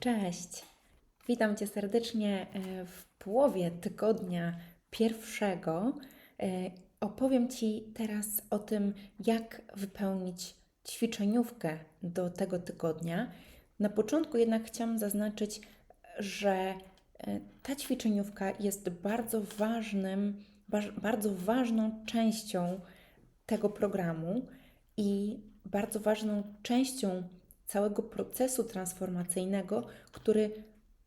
Cześć. Witam Cię serdecznie e, w połowie tygodnia pierwszego. E, Opowiem Ci teraz o tym, jak wypełnić ćwiczeniówkę do tego tygodnia. Na początku jednak chciałam zaznaczyć, że e, ta ćwiczeniówka jest bardzo ważnym, bardzo ważną częścią tego programu i bardzo ważną częścią całego procesu transformacyjnego, który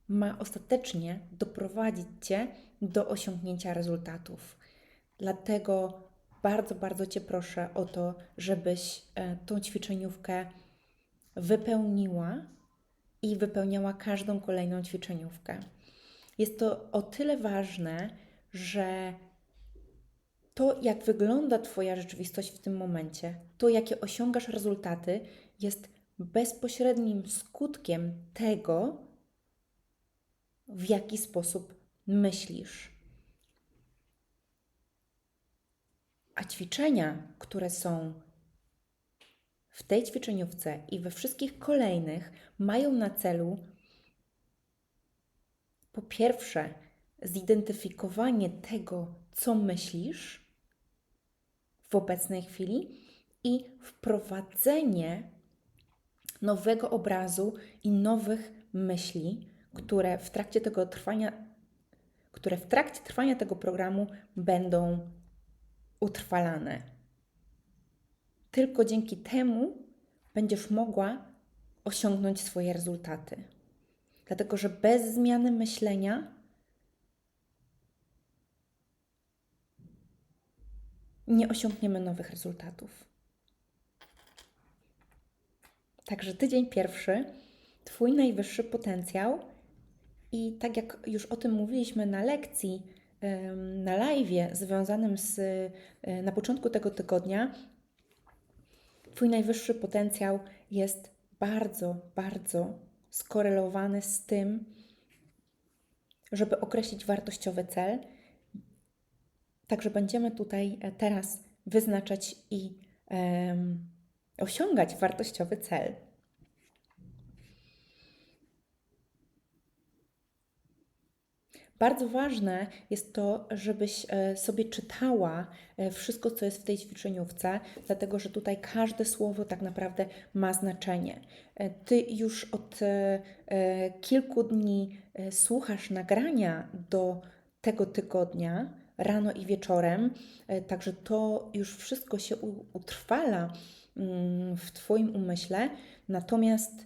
ma ostatecznie doprowadzić Cię do osiągnięcia rezultatów. Dlatego bardzo, bardzo Cię proszę o to, żebyś e, tą ćwiczeniówkę wypełniła i wypełniała każdą kolejną ćwiczeniówkę. Jest to o tyle ważne, że to, jak wygląda Twoja rzeczywistość w tym momencie, to, jakie osiągasz rezultaty, jest bezpośrednim skutkiem tego, w jaki sposób myślisz. A ćwiczenia, które są w tej ćwiczeniówce i we wszystkich kolejnych, mają na celu po pierwsze zidentyfikowanie tego, co myślisz w obecnej chwili i wprowadzenie nowego obrazu i nowych myśli, które w trakcie tego trwania, które w trakcie trwania tego programu będą utrwalane. Tylko dzięki temu będziesz mogła osiągnąć swoje rezultaty. Dlatego, że bez zmiany myślenia nie osiągniemy nowych rezultatów. Także tydzień pierwszy, Twój najwyższy potencjał. I tak jak już o tym mówiliśmy na lekcji, na live związanym z e, na początku tego tygodnia, Twój najwyższy potencjał jest bardzo, bardzo skorelowany z tym, żeby określić wartościowy cel. Także będziemy tutaj e, teraz wyznaczać i em, osiągać wartościowy cel. Bardzo ważne jest to, żebyś e, sobie czytała e, wszystko, co jest w tej ćwiczeniówce, dlatego że tutaj każde słowo tak naprawdę ma znaczenie. E, Ty już od kilku dni słuchasz nagrania do tego tygodnia, rano i wieczorem, także to już wszystko się utrwala w Twoim umyśle, natomiast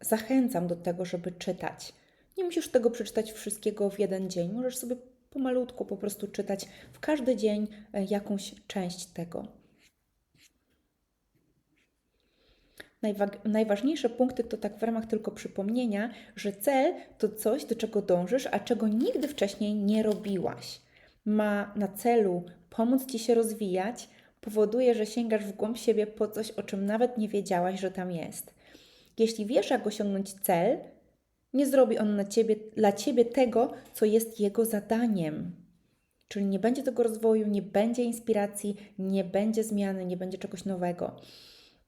zachęcam do tego, żeby czytać. Nie musisz tego przeczytać wszystkiego w jeden dzień. Możesz sobie pomalutku po prostu czytać w każdy dzień e, jakąś część tego. Najwa- najważniejsze punkty to tak w ramach tylko przypomnienia, że cel to coś, do czego dążysz, a czego nigdy wcześniej nie robiłaś. Ma na celu pomóc Ci się rozwijać, powoduje, że sięgasz w głąb siebie po coś, o czym nawet nie wiedziałaś, że tam jest. Jeśli wiesz, jak osiągnąć cel, nie zrobi on na ciebie, dla ciebie tego, co jest jego zadaniem. Czyli nie będzie tego rozwoju, nie będzie inspiracji, nie będzie zmiany, nie będzie czegoś nowego.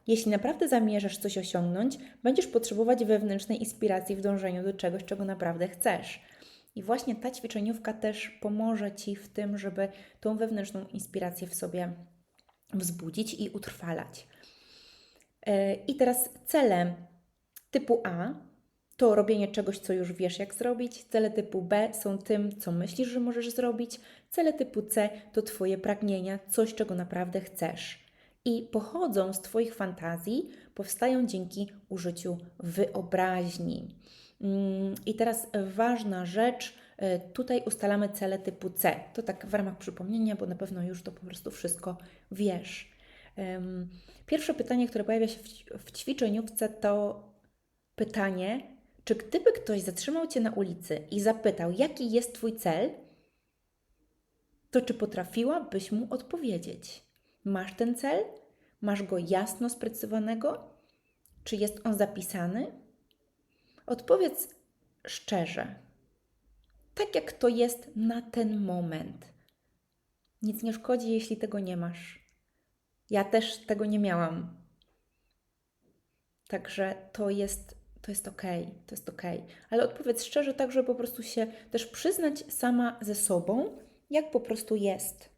Jeśli naprawdę zamierzasz coś osiągnąć, będziesz potrzebować wewnętrznej inspiracji w dążeniu do czegoś, czego naprawdę chcesz. I właśnie ta ćwiczeniówka też pomoże Ci w tym, żeby tą wewnętrzną inspirację w sobie wzbudzić i utrwalać. Yy, I teraz celem typu A to robienie czegoś, co już wiesz, jak zrobić. Cele typu B są tym, co myślisz, że możesz zrobić. Cele typu C to Twoje pragnienia, coś, czego naprawdę chcesz. I pochodzą z Twoich fantazji, powstają dzięki użyciu wyobraźni. Mm, I teraz ważna rzecz, e, tutaj ustalamy cele typu C. To tak w ramach przypomnienia, bo na pewno już to po prostu wszystko wiesz. Pierwsze pytanie, które pojawia się w ćwiczeniówce, to pytanie, czy gdyby ktoś zatrzymał Cię na ulicy i zapytał, jaki jest Twój cel, to czy potrafiłabyś mu odpowiedzieć? Masz ten cel? Masz go jasno sprecyzowanego? Czy jest on zapisany? Odpowiedz szczerze, tak jak to jest na ten moment. Nic nie szkodzi, jeśli tego nie masz. Ja też tego nie miałam. Także to jest to jest ok, to jest ok. Ale odpowiedz szczerze, tak, żeby po prostu się też przyznać sama ze sobą, jak po prostu jest.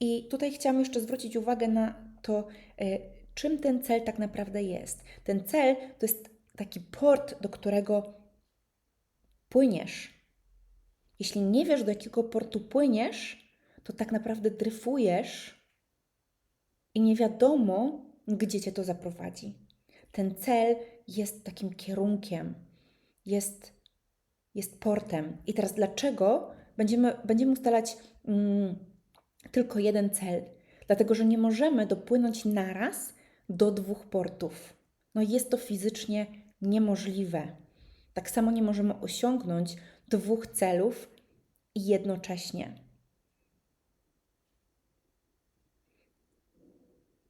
I tutaj chciałam jeszcze zwrócić uwagę na to, y, czym ten cel tak naprawdę jest. Ten cel to jest taki port, do którego płyniesz. Jeśli nie wiesz, do jakiego portu płyniesz, to tak naprawdę dryfujesz i nie wiadomo, gdzie cię to zaprowadzi. Ten cel jest takim kierunkiem, jest, jest portem. I teraz dlaczego będziemy, będziemy ustalać mm, tylko jeden cel? Dlatego, że nie możemy dopłynąć naraz do dwóch portów. No jest to fizycznie niemożliwe. Tak samo nie możemy osiągnąć dwóch celów jednocześnie.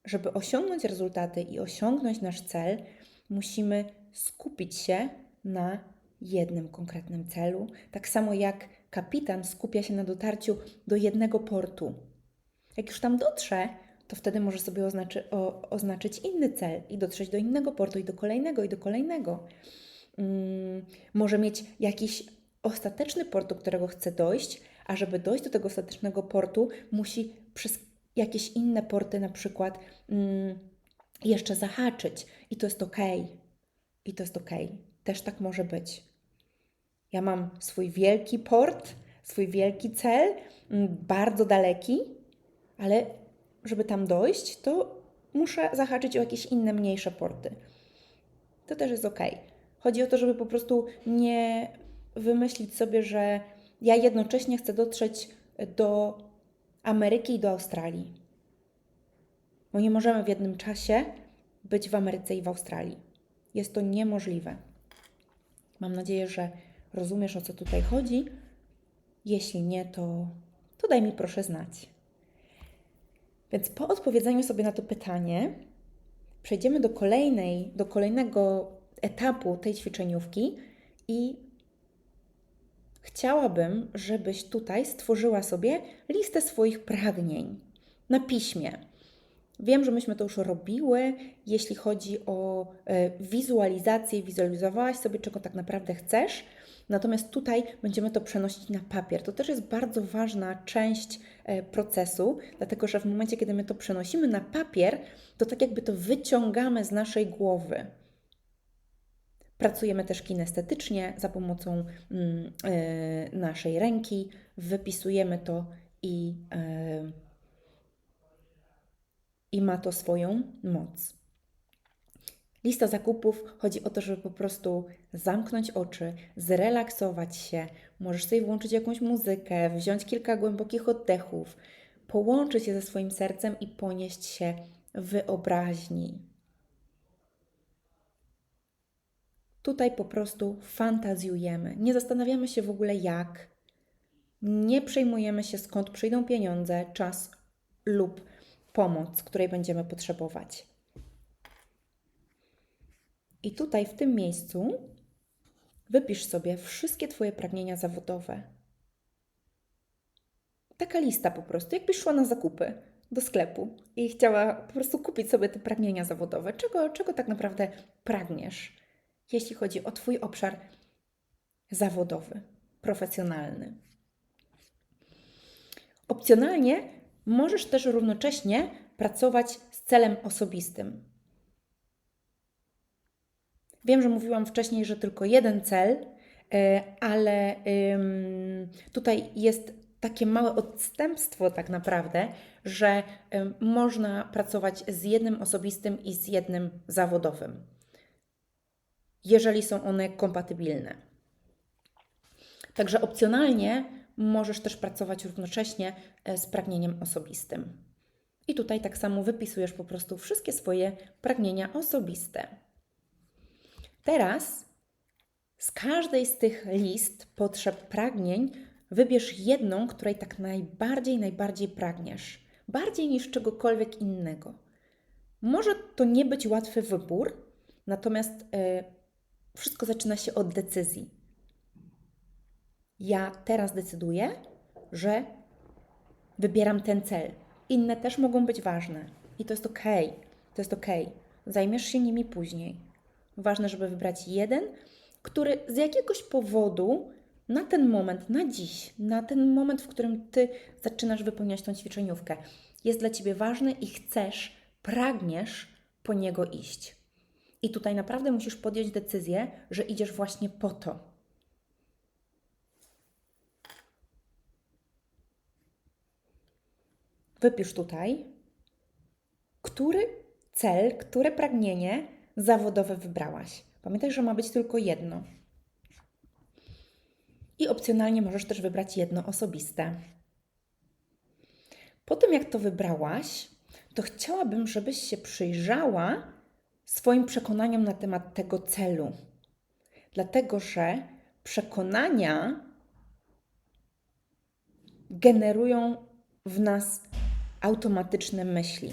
Żeby osiągnąć rezultaty i osiągnąć nasz cel, musimy skupić się na jednym konkretnym celu, tak samo jak kapitan skupia się na dotarciu do jednego portu. Jak już tam dotrze, to wtedy może sobie oznaczy, o, oznaczyć inny cel i dotrzeć do innego portu, i do kolejnego, i do kolejnego. Hmm, może mieć jakiś ostateczny port, do którego chce dojść, a żeby dojść do tego ostatecznego portu, musi przez jakieś inne porty na przykład hmm, jeszcze zahaczyć. I to jest ok. I to jest ok. Też tak może być. Ja mam swój wielki port, swój wielki cel, mm, bardzo daleki, ale żeby tam dojść, to muszę zahaczyć o jakieś inne, mniejsze porty. To też jest ok. Chodzi o to, żeby po prostu nie wymyślić sobie, że ja jednocześnie chcę dotrzeć do Ameryki i do Australii. Bo nie możemy w jednym czasie być w Ameryce i w Australii. Jest to niemożliwe. Mam nadzieję, że rozumiesz o co tutaj chodzi. Jeśli nie, to, to daj mi proszę znać. Więc po odpowiedzeniu sobie na to pytanie, przejdziemy do kolejnej, do kolejnego etapu tej ćwiczeniówki i chciałabym, żebyś tutaj stworzyła sobie listę swoich pragnień na piśmie. Wiem, że myśmy to już robiły, jeśli chodzi o e, wizualizację, wizualizowałaś sobie, czego tak naprawdę chcesz. Natomiast tutaj będziemy to przenosić na papier. To też jest bardzo ważna część e, procesu, dlatego że w momencie, kiedy my to przenosimy na papier, to tak jakby to wyciągamy z naszej głowy. Pracujemy też kinestetycznie za pomocą mm, e, naszej ręki, wypisujemy to i i ma to swoją moc. Lista zakupów chodzi o to, żeby po prostu zamknąć oczy, zrelaksować się. Możesz sobie włączyć jakąś muzykę, wziąć kilka głębokich oddechów, połączyć się ze swoim sercem i ponieść się wyobraźni. Tutaj po prostu fantazjujemy. Nie zastanawiamy się w ogóle jak. Nie przejmujemy się skąd przyjdą pieniądze, czas lub pomoc, której będziemy potrzebować. I tutaj, w tym miejscu, wypisz sobie wszystkie Twoje pragnienia zawodowe. Taka lista po prostu, jakbyś szła na zakupy do sklepu i chciała po prostu kupić sobie te pragnienia zawodowe. Czego, czego tak naprawdę pragniesz, jeśli chodzi o Twój obszar zawodowy, profesjonalny? Opcjonalnie Możesz też równocześnie pracować z celem osobistym. Wiem, że mówiłam wcześniej, że tylko jeden cel, e, ale tutaj jest takie małe odstępstwo, tak naprawdę, że można pracować z jednym osobistym i z jednym zawodowym, jeżeli są one kompatybilne. Także opcjonalnie możesz też pracować równocześnie e, z pragnieniem osobistym. I tutaj tak samo wypisujesz po prostu wszystkie swoje pragnienia osobiste. Teraz z każdej z tych list potrzeb pragnień wybierz jedną, której tak najbardziej, najbardziej pragniesz. Bardziej niż czegokolwiek innego. Może to nie być łatwy wybór, natomiast yy, wszystko zaczyna się od decyzji ja teraz decyduję, że wybieram ten cel. Inne też mogą być ważne i to jest ok. To jest ok. Zajmiesz się nimi później. Ważne, żeby wybrać jeden, który z jakiegoś powodu na ten moment, na dziś, na ten moment, w którym Ty zaczynasz wypełniać tą ćwiczeniówkę, jest dla Ciebie ważny i chcesz, pragniesz po niego iść. I tutaj naprawdę musisz podjąć decyzję, że idziesz właśnie po to. Wypisz tutaj, który cel, które pragnienie zawodowe wybrałaś. Pamiętaj, że ma być tylko jedno. I opcjonalnie możesz też wybrać jedno osobiste. Po tym, jak to wybrałaś, to chciałabym, żebyś się przyjrzała swoim przekonaniom na temat tego celu. Dlatego, że przekonania generują w nas automatyczne myśli.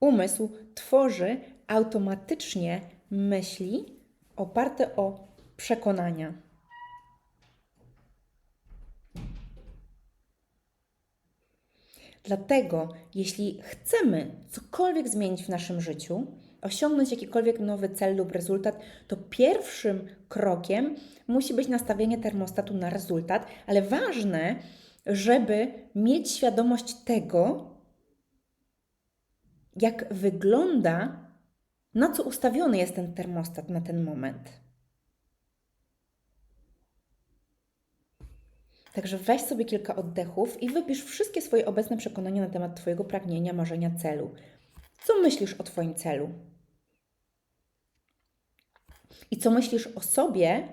Umysł tworzy automatycznie myśli oparte o przekonania. Dlatego, jeśli chcemy cokolwiek zmienić w naszym życiu, osiągnąć jakikolwiek nowy cel lub rezultat, to pierwszym krokiem musi być nastawienie termostatu na rezultat, ale ważne, żeby mieć świadomość tego, jak wygląda, na co ustawiony jest ten termostat na ten moment. Także weź sobie kilka oddechów i wypisz wszystkie swoje obecne przekonania na temat Twojego pragnienia, marzenia, celu. Co myślisz o Twoim celu? I co myślisz o sobie,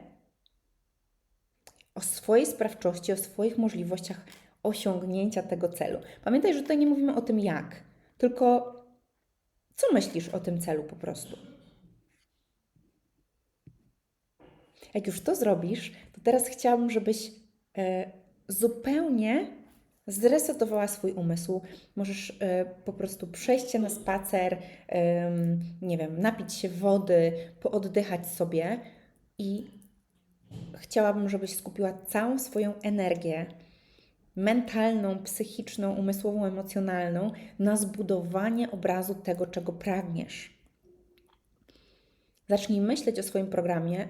o swojej sprawczości, o swoich możliwościach osiągnięcia tego celu? Pamiętaj, że tutaj nie mówimy o tym jak, tylko co myślisz o tym celu po prostu. Jak już to zrobisz, to teraz chciałabym, żebyś zupełnie zresetowała swój umysł. Możesz e, po prostu przejść się na spacer, e, nie wiem, napić się wody, pooddychać sobie i chciałabym, żebyś skupiła całą swoją energię mentalną, psychiczną, umysłową, emocjonalną na zbudowanie obrazu tego, czego pragniesz. Zacznij myśleć o swoim programie,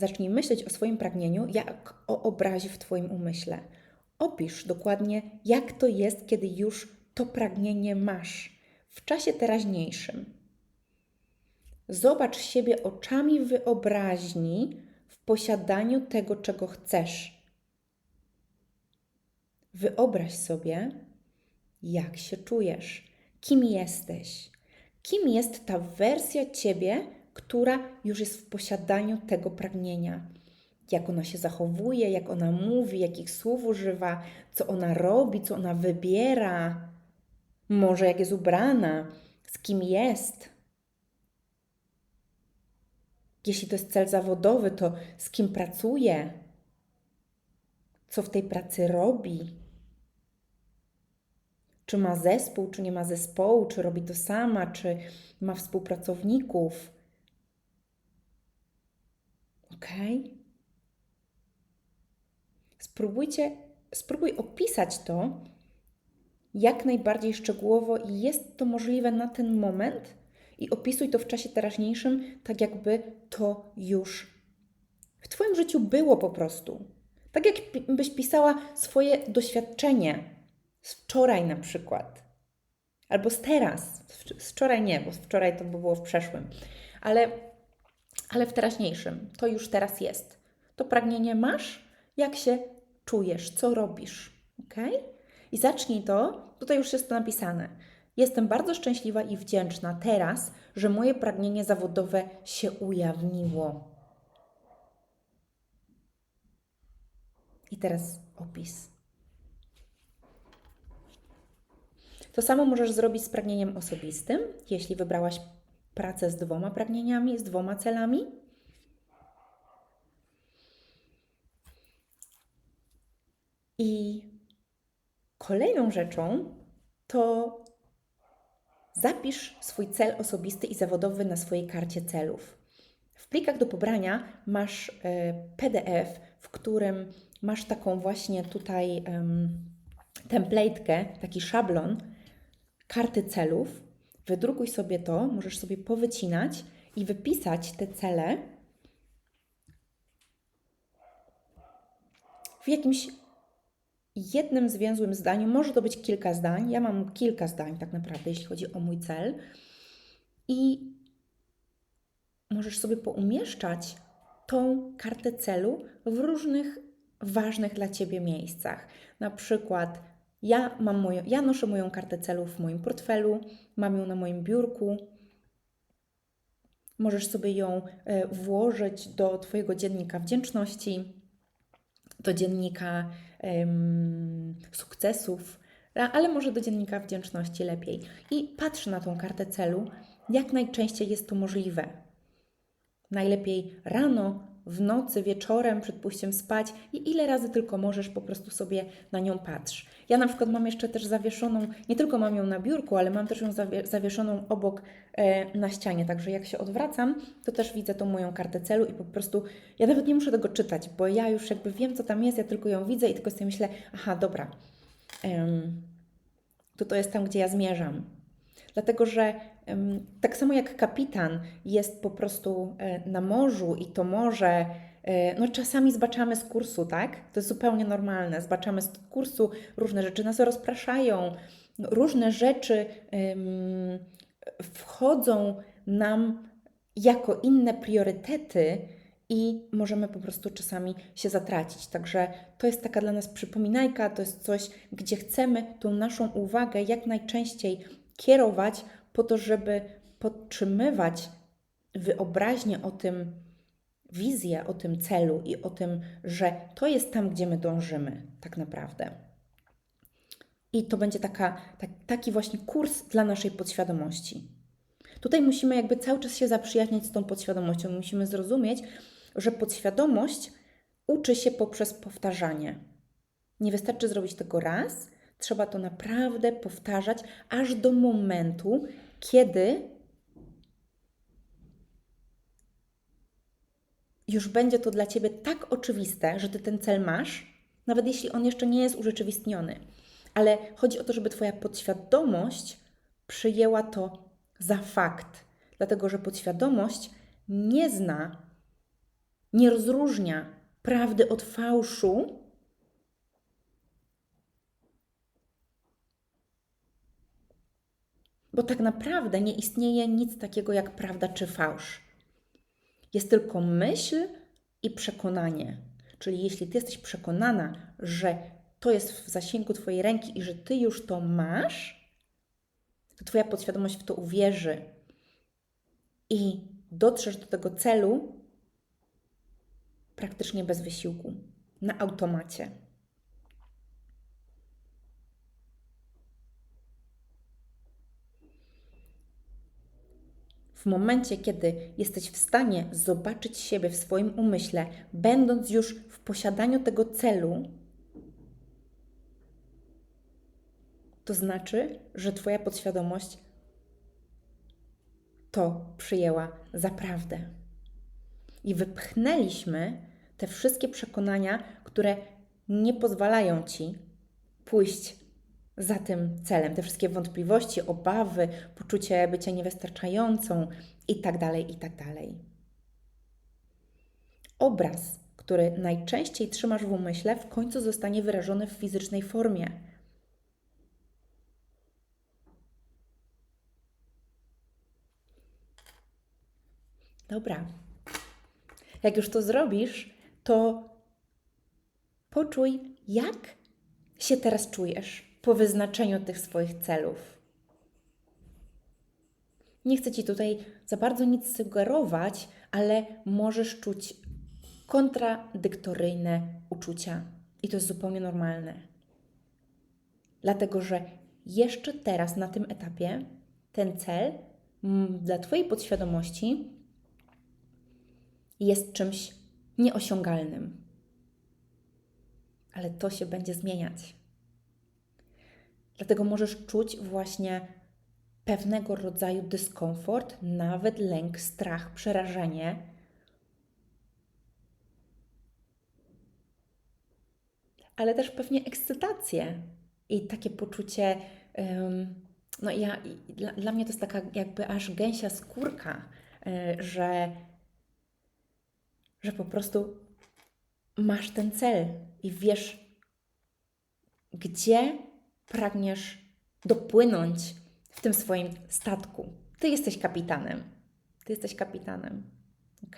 zacznij myśleć o swoim pragnieniu jak o obrazie w Twoim umyśle. Opisz dokładnie, jak to jest, kiedy już to pragnienie masz w czasie teraźniejszym. Zobacz siebie oczami wyobraźni w posiadaniu tego, czego chcesz Wyobraź sobie, jak się czujesz, kim jesteś, kim jest ta wersja ciebie, która już jest w posiadaniu tego pragnienia. Jak ona się zachowuje, jak ona mówi, jakich słów używa, co ona robi, co ona wybiera, może jak jest ubrana, z kim jest. Jeśli to jest cel zawodowy, to z kim pracuje, co w tej pracy robi. Czy ma zespół, czy nie ma zespołu, czy robi to sama, czy ma współpracowników. Ok? Spróbujcie, spróbuj opisać to jak najbardziej szczegółowo i jest to możliwe na ten moment i opisuj to w czasie teraźniejszym, tak jakby to już w Twoim życiu było po prostu. Tak jakbyś pisała swoje doświadczenie z wczoraj na przykład. Albo z teraz. Z wczoraj nie, bo wczoraj to by było w przeszłym. Ale, ale w teraźniejszym. To już teraz jest. To pragnienie masz, jak się czujesz, co robisz. Ok? I zacznij to, tutaj już jest to napisane. Jestem bardzo szczęśliwa i wdzięczna teraz, że moje pragnienie zawodowe się ujawniło. I teraz opis. To samo możesz zrobić z pragnieniem osobistym, jeśli wybrałaś pracę z dwoma pragnieniami, z dwoma celami. I kolejną rzeczą to zapisz swój cel osobisty i zawodowy na swojej karcie celów. W plikach do pobrania masz e, PDF, w którym masz taką właśnie tutaj um, templatekę, taki szablon karty celów. Wydrukuj sobie to, możesz sobie powycinać i wypisać te cele w jakimś jednym zwięzłym zdaniu. Może to być kilka zdań. Ja mam kilka zdań, tak naprawdę, jeśli chodzi o mój cel. I możesz sobie poumieszczać tą kartę celu w różnych ważnych dla Ciebie miejscach. Na przykład ja, mam moją, ja noszę moją kartę celów w moim portfelu, mam ją na moim biurku. Możesz sobie ją e, włożyć do Twojego dziennika wdzięczności, do dziennika um, sukcesów, ale może do dziennika wdzięczności lepiej. I patrz na tą kartę celu, jak najczęściej jest to możliwe. Najlepiej rano, w nocy, wieczorem, przed pójściem spać i ile razy tylko możesz, po prostu sobie na nią patrz. Ja na przykład mam jeszcze też zawieszoną, nie tylko mam ją na biurku, ale mam też ją zawieszoną obok e, na ścianie, także jak się odwracam, to też widzę tą moją kartę celu i po prostu ja nawet nie muszę tego czytać, bo ja już jakby wiem, co tam jest, ja tylko ją widzę i tylko sobie myślę, aha, dobra, ym, to to jest tam, gdzie ja zmierzam. Dlatego, że tak samo jak kapitan jest po prostu e, na morzu i to morze, e, no czasami zbaczamy z kursu, tak? To jest zupełnie normalne. Zbaczamy z kursu, różne rzeczy nas rozpraszają, różne rzeczy wchodzą nam jako inne priorytety i możemy po prostu czasami się zatracić. Także to jest taka dla nas przypominajka, to jest coś, gdzie chcemy tą naszą uwagę jak najczęściej kierować po to, żeby podtrzymywać wyobraźnię o tym, wizję o tym celu i o tym, że to jest tam, gdzie my dążymy, tak naprawdę. I to będzie taka, tak, taki właśnie kurs dla naszej podświadomości. Tutaj musimy jakby cały czas się zaprzyjaźniać z tą podświadomością. Musimy zrozumieć, że podświadomość uczy się poprzez powtarzanie. Nie wystarczy zrobić tego raz, Trzeba to naprawdę powtarzać aż do momentu, kiedy już będzie to dla Ciebie tak oczywiste, że Ty ten cel masz, nawet jeśli on jeszcze nie jest urzeczywistniony. Ale chodzi o to, żeby Twoja podświadomość przyjęła to za fakt, dlatego że podświadomość nie zna, nie rozróżnia prawdy od fałszu Bo tak naprawdę nie istnieje nic takiego jak prawda czy fałsz. Jest tylko myśl i przekonanie. Czyli jeśli ty jesteś przekonana, że to jest w zasięgu Twojej ręki i że Ty już to masz, to Twoja podświadomość w to uwierzy i dotrzesz do tego celu praktycznie bez wysiłku, na automacie. W momencie, kiedy jesteś w stanie zobaczyć siebie w swoim umyśle, będąc już w posiadaniu tego celu, to znaczy, że Twoja podświadomość to przyjęła za prawdę. I wypchnęliśmy te wszystkie przekonania, które nie pozwalają Ci pójść za tym celem. Te wszystkie wątpliwości, obawy, poczucie bycia niewystarczającą itd., tak itd. Tak Obraz, który najczęściej trzymasz w umyśle, w końcu zostanie wyrażony w fizycznej formie. Dobra. Jak już to zrobisz, to poczuj, jak się teraz czujesz po wyznaczeniu tych swoich celów. Nie chcę Ci tutaj za bardzo nic sugerować, ale możesz czuć kontradyktoryjne uczucia i to jest zupełnie normalne. Dlatego, że jeszcze teraz na tym etapie ten cel dla Twojej podświadomości jest czymś nieosiągalnym. Ale to się będzie zmieniać. Dlatego możesz czuć właśnie pewnego rodzaju dyskomfort, nawet lęk, strach, przerażenie. Ale też pewnie ekscytację i takie poczucie no ja, dla, dla mnie to jest taka jakby aż gęsia skórka, y, że, że po prostu masz ten cel i wiesz, gdzie pragniesz dopłynąć w tym swoim statku. Ty jesteś kapitanem. Ty jesteś kapitanem. Ok?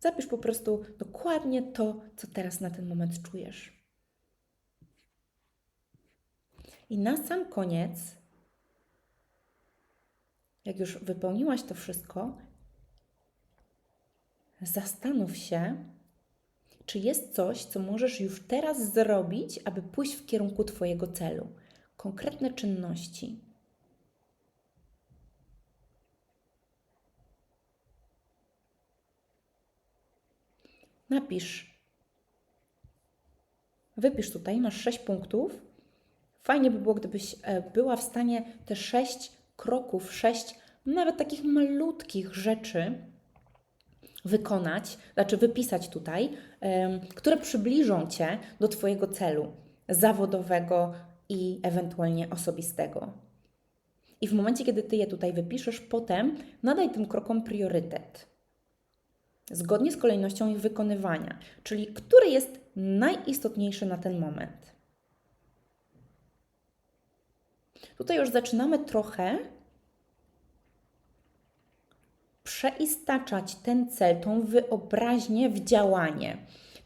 Zapisz po prostu dokładnie to, co teraz na ten moment czujesz. I na sam koniec, jak już wypełniłaś to wszystko, zastanów się, czy jest coś, co możesz już teraz zrobić, aby pójść w kierunku Twojego celu. Konkretne czynności. Napisz. Wypisz tutaj, masz sześć punktów. Fajnie by było, gdybyś e, była w stanie te sześć kroków, sześć nawet takich malutkich rzeczy wykonać, znaczy wypisać tutaj, które przybliżą Cię do Twojego celu zawodowego i ewentualnie osobistego. I w momencie, kiedy Ty je tutaj wypiszesz, potem nadaj tym krokom priorytet. Zgodnie z kolejnością ich wykonywania, czyli który jest najistotniejszy na ten moment. Tutaj już zaczynamy trochę przeistaczać ten cel, tą wyobraźnię w działanie.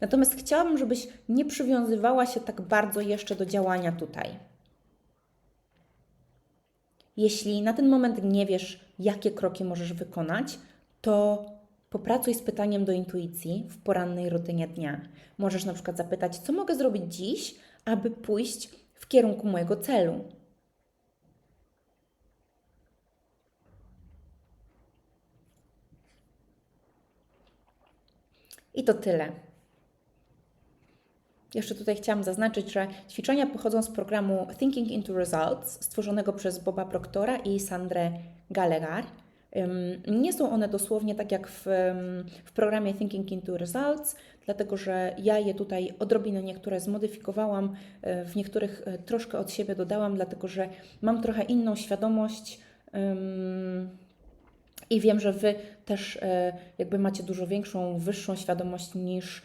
Natomiast chciałabym, żebyś nie przywiązywała się tak bardzo jeszcze do działania tutaj. Jeśli na ten moment nie wiesz, jakie kroki możesz wykonać, to popracuj z pytaniem do intuicji w porannej rutynie dnia. Możesz na przykład zapytać, co mogę zrobić dziś, aby pójść w kierunku mojego celu. I to tyle. Jeszcze tutaj chciałam zaznaczyć, że ćwiczenia pochodzą z programu Thinking into Results, stworzonego przez Boba Proctora i Sandrę Gallagher. Nie są one dosłownie tak jak w, w programie Thinking into Results, dlatego że ja je tutaj odrobinę niektóre zmodyfikowałam, e, w niektórych e, troszkę od siebie dodałam, dlatego że mam trochę inną świadomość. I wiem, że Wy też e, jakby macie dużo większą, wyższą świadomość niż,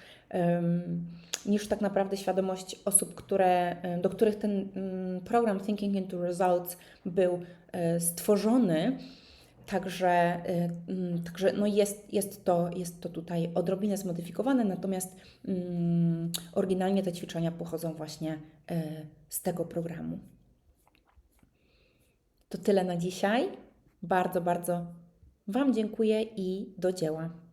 niż tak naprawdę świadomość osób, które, e, do których ten mm, program Thinking into Results był e, stworzony. Także, mm, także no jest, jest, to, jest to tutaj odrobinę zmodyfikowane, natomiast um, oryginalnie te ćwiczenia pochodzą właśnie z tego programu. To tyle na dzisiaj. Bardzo, bardzo Wam dziękuję i do dzieła.